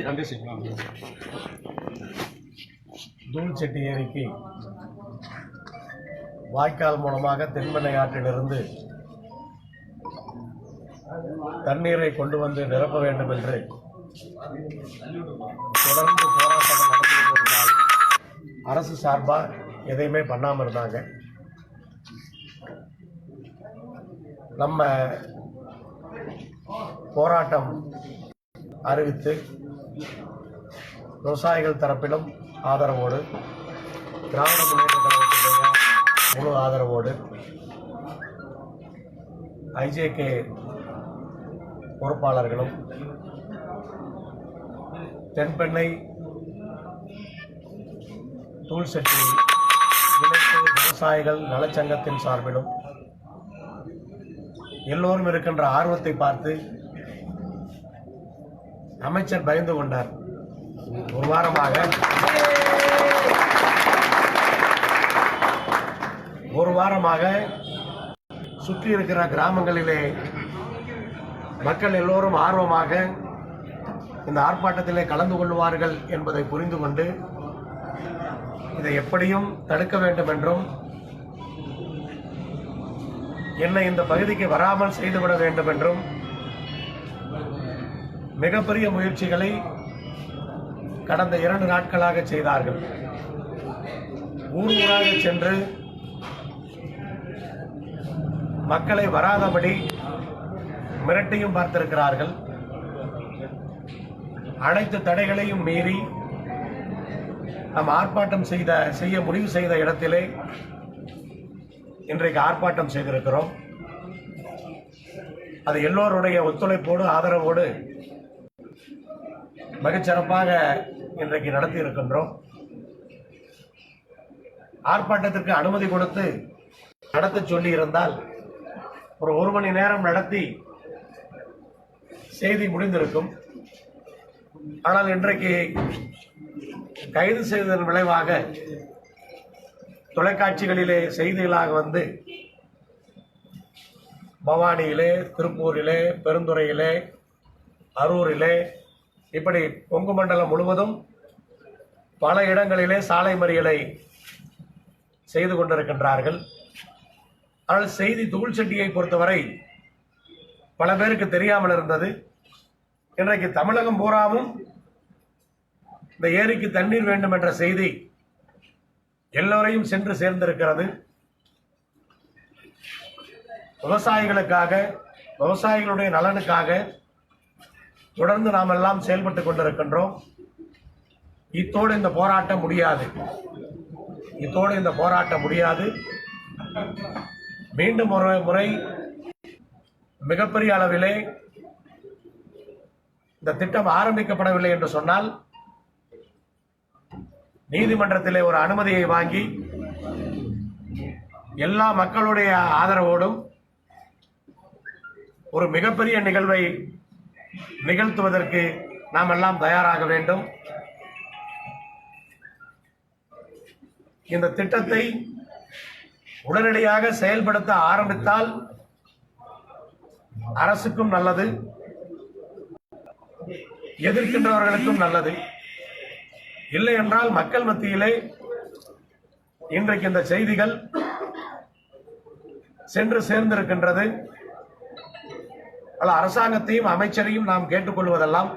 அங்கே அங்கே செய்யலாம் தூள்செட்டி ஏரிக்கு வாய்க்கால் மூலமாக தென்பெண்ணை ஆற்றிலிருந்து தண்ணீரை கொண்டு வந்து நிரப்ப வேண்டும் என்று தொடர்ந்து போராட்டங்கள் நடந்து கொண்டிருந்தால் அரசு சார்பாக எதையுமே பண்ணாமல் இருந்தாங்க. நம்ம போராட்டம் அறிவித்து விவசாயிகள் தரப்பிலும் ஆதரவோடு திராவிட முன்னேற்ற கழகத்துடைய முழு ஆதரவோடு ஐஜேகே பொறுப்பாளர்களும் தென்பெண்ணை தூள்செட்டி இணைப்பு விவசாயிகள் நலச்சங்கத்தின் சார்பிலும் எல்லோரும் இருக்கின்ற ஆர்வத்தை பார்த்து அமைச்சர் பயந்து கொண்டார். ஒரு வாரமாக. ஒரு வாரமாக சுற்றி இருக்கிற கிராமங்களிலே மக்கள் எல்லோரும் ஆர்வமாக இந்த ஆர்ப்பாட்டத்திலே கலந்து கொள்வார்கள் என்பதை புரிந்து கொண்டு இதை எப்படியும் தடுக்க வேண்டும் என்றும் என்னை இந்த பகுதிக்கு வராமல் செய்துவிட வேண்டும் என்றும் மிகப்பெரிய முயற்சிகளை கடந்த இரண்டு நாட்களாக செய்தார்கள். ஊர் ஊராக சென்று மக்களை வராதபடி மிரட்டியும் பார்த்திருக்கிறார்கள். அனைத்து தடைகளையும் மீறி நாம் ஆர்ப்பாட்டம் செய்த செய்ய முடிவு செய்த இடத்திலே இன்றைக்கு ஆர்ப்பாட்டம் செய்திருக்கிறோம். அது எல்லோருடைய ஒத்துழைப்போடு ஆதரவோடு மிகச்சிறப்பாக இன்றைக்கு நடத்தி இருக்கின்றோம் ஆர்ப்பாட்டத்திற்கு அனுமதி கொடுத்து நடத்த சொல்லி இருந்தால் ஒரு ஒரு மணி நேரம் நடத்தி செய்தி முடிந்திருக்கும். ஆனால் இன்றைக்கு கைது செய்ததன் விளைவாக தொலைக்காட்சிகளிலே செய்திகளாக வந்து பவானியிலே திருப்பூரிலே பெருந்துறையிலே அரூரிலே இப்படி கொங்கு மண்டலம் முழுவதும் பல இடங்களிலே சாலை மறியலை செய்து கொண்டிருக்கின்றார்கள். ஆனால் செய்தி தூள் செட்டியை பொறுத்தவரை பல பேருக்கு தெரியாமல் இருந்தது. இன்றைக்கு தமிழகம் பூராவும் இந்த ஏரிக்கு தண்ணீர் வேண்டும் என்ற செய்தி எல்லோரையும் சென்று சேர்ந்திருக்கிறது. விவசாயிகளுக்காக விவசாயிகளுடைய நலனுக்காக தொடர்ந்து நாம் எல்லாம் செயல்பட்டு கொண்டிருக்கின்றோம். இத்தோடு இந்த போராட்டம் முடியாது. இத்தோடு இந்த போராட்டம் முடியாது. மீண்டும் ஒரு முறை மிகப்பெரிய அளவிலே இந்த திட்டம் ஆரம்பிக்கப்படவில்லை என்று சொன்னால் நீதிமன்றத்திலே ஒரு அனுமதியை வாங்கி எல்லா மக்களுடைய ஆதரவோடும் ஒரு மிகப்பெரிய நிகழ்வை நிகழ்த்துவதற்கு நாம் எல்லாம் தயாராக வேண்டும். இந்த திட்டத்தை உடனடியாக செயல்படுத்த ஆரம்பித்தால் அரசுக்கும் நல்லது எதிர்க்கின்றவர்களுக்கும் நல்லது. இல்லை என்றால் மக்கள் மத்தியிலே இன்றைக்கு இந்த செய்திகள் சென்று சேர்ந்திருக்கின்றது. அல்ல அரசாங்கத்தையும் அமைச்சரையும் நாம் கேட்டுக்கொள்வதெல்லாம்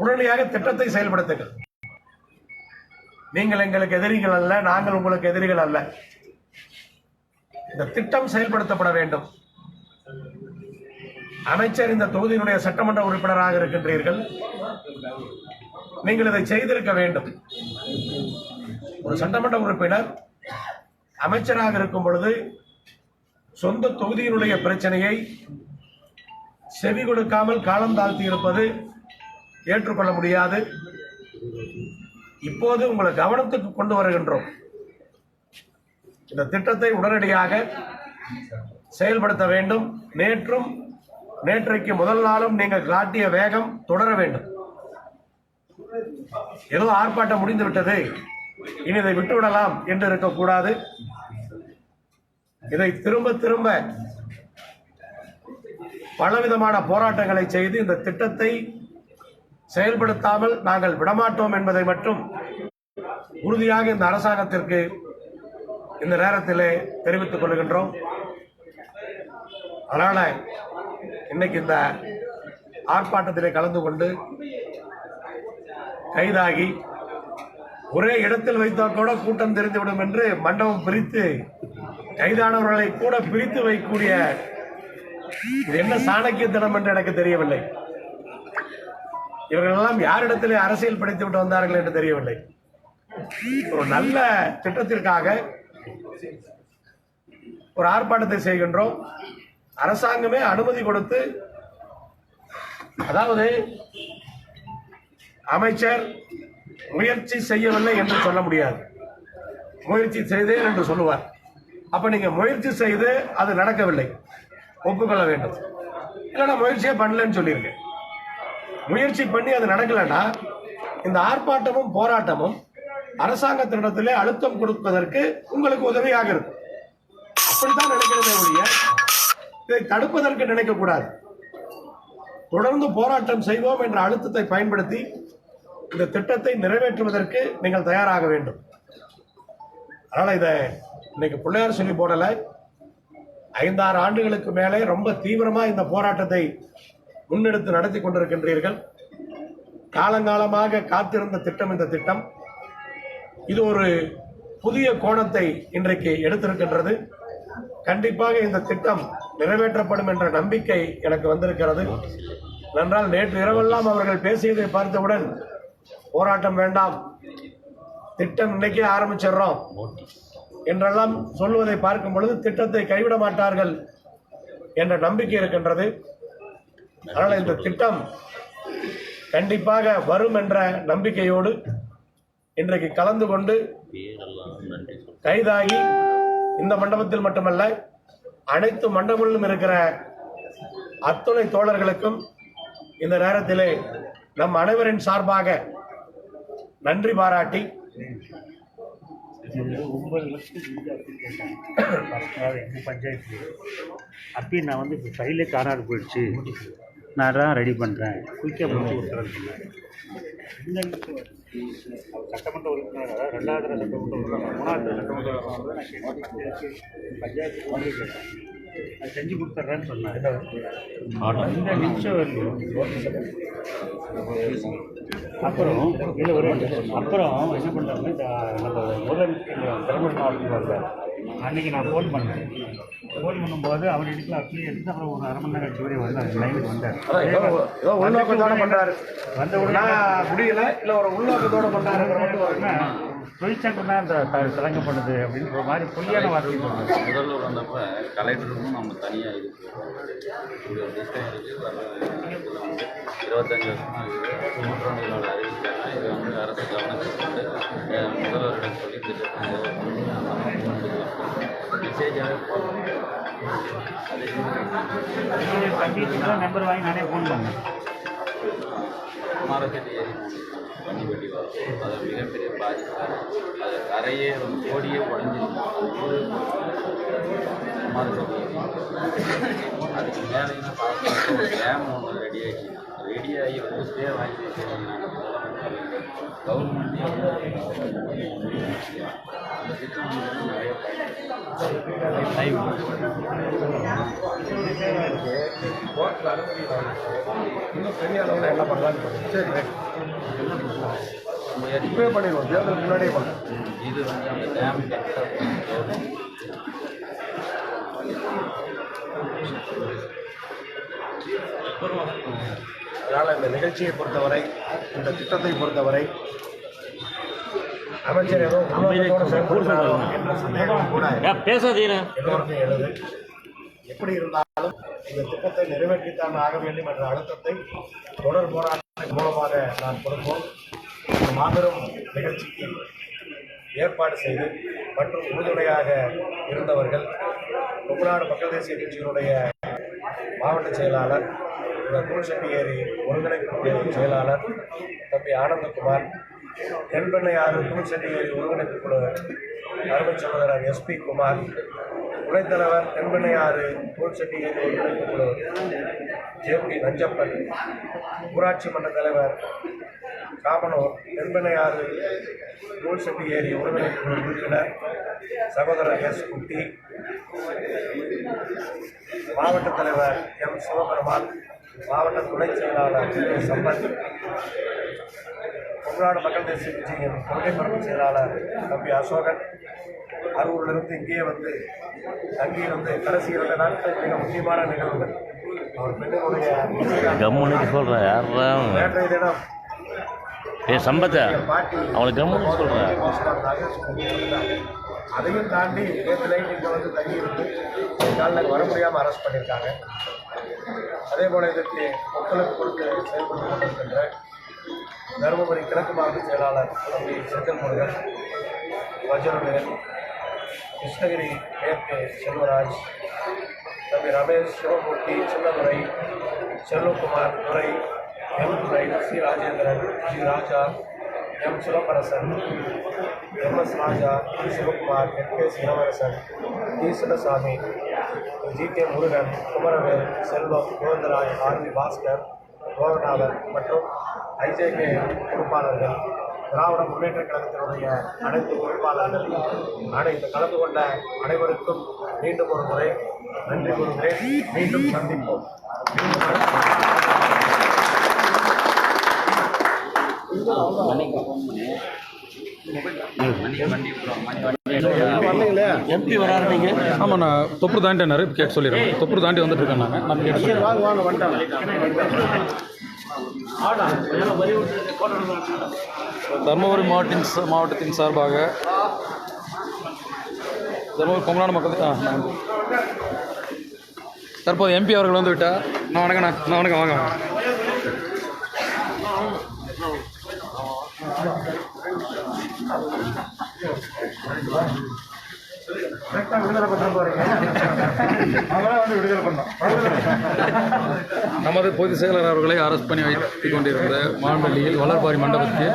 உடனடியாக திட்டத்தை செயல்படுத்துங்கள். நீங்கள் எங்களுக்கு எதிரிகள் அல்ல நாங்கள் உங்களுக்கு எதிரிகள் அல்ல. இந்த திட்டம் செயல்படுத்தப்பட வேண்டும். அமைச்சர் இந்த தொகுதியினுடைய சட்டமன்ற உறுப்பினராக இருக்கின்றீர்கள். நீங்கள் இதை செய்திருக்க வேண்டும். ஒரு சட்டமன்ற உறுப்பினர் அமைச்சராக இருக்கும் பொழுது சொந்த தொகுதியினுடைய பிரச்சனையை செவி கொடுக்காமல் காலம் தாழ்த்தி இருப்பது ஏற்றுக்கொள்ள முடியாது. இப்போது உங்களை கவனத்துக்கு கொண்டு வருகின்றோம். இந்த திட்டத்தை உடனடியாக செயல்படுத்த வேண்டும். நேற்றும் நேற்றைக்கு முதல் நாளும் நீங்கள் காட்டிய வேகம் தொடர வேண்டும். ஏதோ ஆர்ப்பாட்டம் முடிந்து விட்டது. இனி இதை விட்டுவிடலாம் என்று இருக்கக்கூடாது. இதை திரும்ப திரும்ப பலவிதமான போராட்டங்களை செய்து இந்த திட்டத்தை செயல்படுத்தாமல் நாங்கள் விடமாட்டோம் என்பதை மட்டும் உறுதியாக இந்த அரசாங்கத்திற்கு இந்த நேரத்திலே தெரிவித்துக் கொள்கின்றோம். அதனால் இன்னைக்கு இந்த ஆர்ப்பாட்டத்திலே கலந்து கொண்டு கைதாகி ஒரே இடத்தில் வைத்தால் கூட கூட்டம் தெரிந்துவிடும் என்று மண்டபம் பிரித்து கைதானவர்களை கூட பிரித்து வைக்கக்கூடிய இது என்ன சாணக்கியத்தனம் என்று எனக்கு தெரியவில்லை. இவர்களெல்லாம் யாரிடத்திலே அரசியல் படித்து விட்டு வந்தார்கள் என்று தெரியவில்லை. ஒரு நல்ல திட்டத்திற்காக ஒரு ஆர்ப்பாட்டத்தை செய்கின்றோம். அரசாங்கமே அனுமதி கொடுத்து அதாவது அமைச்சர் முயற்சி செய்யவில்லை என்று சொல்ல முடியாது. முயற்சி செய்தேன் என்று சொல்லுவார். அப்ப நீங்க முயற்சி செய்து அது நடக்கவில்லை. ஒப்புக்கொள்ள வேண்டும். இல்லைன்னா முயற்சியே பண்ணலன்னு சொல்லியிருக்கேன் முயற்சி பண்ணி அது நடக்கலைன்னா இந்த ஆர்ப்பாட்டமும் போராட்டமும் அரசாங்கத்தினிடத்திலே அழுத்தம் கொடுப்பதற்கு உங்களுக்கு உதவியாக இருக்கும். அப்படித்தான் நினைக்கிறதே ஒழிய இதை தடுப்பதற்கு நினைக்கக்கூடாது. தொடர்ந்து போராட்டம் செய்வோம் என்ற அழுத்தத்தை பயன்படுத்தி இந்த திட்டத்தை நிறைவேற்றுவதற்கு நீங்கள் தயாராக வேண்டும். அதனால் இதை இன்னைக்கு பிள்ளையார் சொல்லி போடலை. ஐந்தாறு ஆண்டுகளுக்கு மேலே ரொம்ப தீவிரமாக இந்த போராட்டத்தை முன்னெடுத்து நடத்தி கொண்டிருக்கின்றீர்கள். காலங்காலமாக காத்திருந்த திட்டம் இந்த திட்டம். இது ஒரு புதிய கோணத்தை இன்றைக்கு எடுத்திருக்கின்றது. கண்டிப்பாக இந்த திட்டம் நிறைவேற்றப்படும் என்ற நம்பிக்கை எனக்கு வந்திருக்கிறது. நன்றால் நேற்று இரவெல்லாம் அவர்கள் பேசியதை பார்த்தவுடன் போராட்டம் வேண்டாம். திட்டம் இன்னைக்கே ஆரம்பிச்சிடுறோம். என்றெல்லாம் சொல்வதை பார்க்கும் பொழுது திட்டத்தை கைவிட மாட்டார்கள் என்ற நம்பிக்கை இருக்கின்றது. அதனால் இந்த திட்டம் கண்டிப்பாக வரும் என்ற நம்பிக்கையோடு இன்றைக்கு கலந்து கொண்டு கைதாகி இந்த மண்டபத்தில் மட்டுமல்ல அனைத்து மண்டபங்களிலும் இருக்கிற அத்துணை தோழர்களுக்கும் இந்த நேரத்திலே நம் அனைவரின் சார்பாக நன்றி பாராட்டி ஒன்பது லட்சத்துக்கு வந்து அப்பீல் கேட்டாங்க. எங்கள் பஞ்சாயத்து? அப்பீல் நான் வந்து இப்போ ஃபைலே காணாது போயிடுச்சு. நான் தான் ரெடி பண்ணுறேன் குயிக்காக முடிச்சு அவர் சட்டமன்ற உறுப்பினர் அதாவது ரெண்டாவது தடவை சட்டமன்ற உறுப்பினர் மூணாவது சட்டமன்ற உறுப்பினர் தான் நான் கேட்டேன். பஞ்சாயத்து கேட்டேன் அது செஞ்சு கொடுத்துட்றேன்னு சொன்னாங்க இந்த நிமிஷம் வரலையும் அப்புறம் இல்லை ஒரு அப்புறம் என்ன பண்ணுறாங்க இந்த நம்ம முதலமைச்சர் பெரம்பலூர் மாவட்டத்தில் இருந்தார் அன்றைக்கி நான் ஃபோன் பண்ணேன். ஃபோன் பண்ணும்போது அவர் இடத்துல அப்படியே எடுத்து அப்புறம் ஒரு அரை மணி நேரம் கழிச்சு வரையும் வந்தார். லைனுக்கு வந்தார். உள்நோக்கத்தோட பண்றாரு. வந்த உடனே முடியல இல்ல ஒரு உள்நோக்கத்தோட. என்ன, தொழிற்சங்கம் தான் இந்த தடங்க பண்ணுது அப்படின்ற மாதிரி பொய்யான வார்த்தை சொன்னாங்க முதல்வர் வந்தப்ப கலெக்டருக்கும் நம்ம தனியாக இது இருபத்தஞ்சி வருஷமாக இருக்குது மூன்றாண்டுகளோட அறிவிச்சாங்க இது வந்து அரசு கவனத்துக்கு கொண்டு அஹ், முதல்வரிடம் சொல்லி திட்டத்தை மெசேஜாகவே போகணும் கண்டிப்பாக நம்பர் வாங்கி நானே ஃபோன் பண்ணேன் குமாரப்பேட்டை ஏரி வண்டி வண்டி வரும் அது மிகப்பெரிய பாதிப்பாக அது கரையே வந்து கோடியே உடஞ்சிருக்கும் அதுக்கு மேலே பார்க்க டேம் ஒன்று ரெடி ஆகி ரெடி ஆகி வந்து ஸ்டே வாங்கி கவர்மெண்ட் அந்த திட்டம் நிறைய இன்னும் பெரிய அளவில் என்ன பண்ணலான்னு பாருங்க. சரி. இப்பவே பண்ணிடுவோம். தேர்தலுக்கு முன்னாடியே பண்ணுவோம் இது வந்து அந்த டேம் அதனால் இந்த நிகழ்ச்சியை பொறுத்தவரை இந்த திட்டத்தை பொறுத்தவரை அமைச்சர் ஏதோ என்ற சந்தேகம் கூட எல்லோருக்கும் எழுது. எப்படி இருந்தாலும் இந்த திட்டத்தை நிறைவேற்றித்தான் ஆக வேண்டும் என்ற அழுத்தத்தை தொடர் போராட்டத்தின் மூலமாக நான் கொடுப்போம். ஒரு மாபெரும் நிகழ்ச்சிக்கு ஏற்பாடு செய்து மற்றும் உறுதுணையாக இருந்தவர்கள் தமிழ்நாடு மக்கள் தேசிய கட்சியினுடைய மாவட்ட செயலாளர் இந்த கூழ்செட்டி ஏரி ஒருங்கிணைப்பு செயலாளர் தம்பி ஆனந்தகுமார் தென்பெண்ணையாறு ஏரி ஒருங்கிணைப்பு குழு அருமை சகோதரர் எஸ்பி குமார் துணைத்தலைவர் தென்பெண்ணையாறு கூழ்செட்டி ஏரி ஒருங்கிணைப்பு குழு ஜேபி நஞ்சப்பன் ஊராட்சி மன்ற தலைவர் காமனூர் தென்பெண்ணையாறு நூல்செட்டியேரி ஒருங்கிணைப்பு குழு உறுப்பினர் சகோதரர் எஸ் குட்டி மாவட்ட தலைவர் எம் சிவபெருமான் மாவட்ட துணைச் செயலாளர் சம்பத் தமிழ்நாடு மக்கள் தேசிய கட்சியின் கொள்கை பரப்பு செயலாளர் தம்பி அசோகன் அரூரிலிருந்து இங்கேயே வந்து தங்கியிருந்து கடைசி இரண்டு நாட்கள் மிக முக்கியமான நிகழ்வுகள் அவர் பெண்ணுடைய சொல்கிறேன் யாரா அவங்க? நேற்றைய தினம் ஏ சம்பத்தை அவனுக்கு கம்முன்னு சொல்கிறேன். அதையும் தாண்டி நேற்று நைட் இங்கே வந்து தங்கியிருந்து காலில் வர முடியாமல் அரெஸ்ட் பண்ணியிருக்காங்க அதே போல இதற்கு ஒத்துழைப்பு கொடுத்து செயல்பட்டு கொண்டிருக்கின்ற தருமபுரி கிழக்கு மாவட்ட செயலாளர் தம்பி செந்தில் முருகன் வஜ்ரவேல் கிருஷ்ணகிரி மேற்கு செல்வராஜ் தம்பி Ramesh Sivamoorthy Chinnadurai Selvakumar Durai M Durai C Rajendran G Raja M Sivaparasan M S Raja T Sivakumar N K Sivarasan T Chinnasamy G K Murugan Kumaravel Selvam Govindaraj R V Baskar Govanathan மற்றும் IJK பொறுப்பாளர்கள் திராவிட முன்னேற்ற கழகத்தினுடைய அனைத்து பொறுப்பாளர்கள் அனைத்து கலந்து கொண்ட அனைவருக்கும் மீண்டும் ஒரு முறை நன்றி கூறுகிறேன். மீண்டும் சந்திப்போம். மீண்டும் அடுத்த எம்பி வராரு நீங்க? ஆமாம் நான் தொப்புரு தாண்டினாரு கேட்டு சொல்லிடுறேன். தொப்புரு தாண்டி வந்துட்டு இருக்கேன் நாங்கள் நான் கேட்டு தருமபுரி மாவட்டத்தின் மாவட்டத்தின் சார்பாக தருமபுரி கொங்கநாடு மக்கள் தற்போது எம்பி அவர்கள் வந்து விட்டார் நான் வணக்கண்ணா நான் வணக்கம் வாங்க. கரெக்டாக விடுதலை பண்ண போறீங்க அவங்களாம் வந்து விடுதலை பண்ணோம் நமது பொதுச் செயலர் அவர்களை அரெஸ்ட் பண்ணி வைத்துக் கொண்டிருந்த மாண்டல்லியில் வளர்பாரி மண்டபத்தில்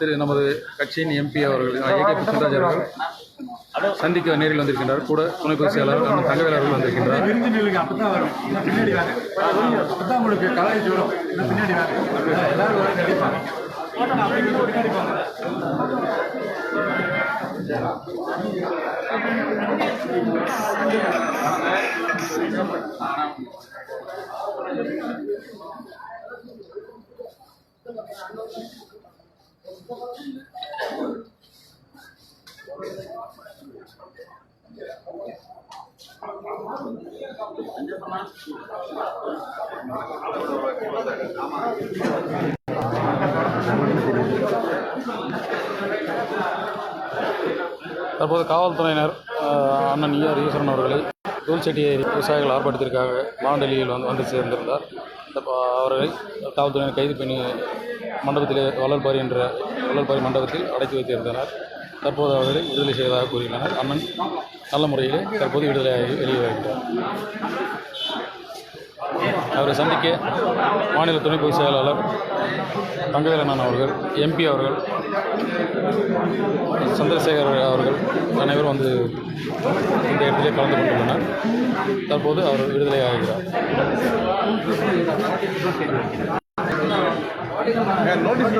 திரு நமது கட்சியின் எம்பி அவர்கள் ஏகே அவர்கள் சந்திக்க நேரில் வந்திருக்கின்றார். கூட துணை பொதுச் செயலாளர் அண்ணன் தங்கவேல் அவர்கள் வந்திருக்கின்றார். பின்னாடி வாங்க தற்போது காவல்துறையினர் அண்ணன் ஈஆர் ஈஸ்வரன் அவர்களை தூள்செட்டியை விவசாயிகள் ஆர்ப்பாட்டத்திற்காக மாண்டலியில் வந்து வந்து சேர்ந்திருந்தார். அவர்களை காவல்துறையினர் கைது பண்ணி மண்டபத்திலே வளர்பாரி என்ற வளர்பாரி மண்டபத்தில் அடக்கி வைத்திருந்தனர். தற்போது அவர்களை விடுதலை செய்வதாக கூறியுள்ளனர். அண்ணன் நல்ல முறையிலே தற்போது விடுதலையாகி வெளியே வருகிறார். அவரை சந்திக்க மாநில துணை பொதுச் செயலாளர் தங்கவேலண்ணன் அவர்கள் எம்பி அவர்கள் சந்திரசேகர் அவர்கள் அனைவரும் வந்து இந்த இடத்திலே கலந்து கொண்டுள்ளனர். தற்போது அவர் விடுதலை ஆகிறார். நோட்டீஸ்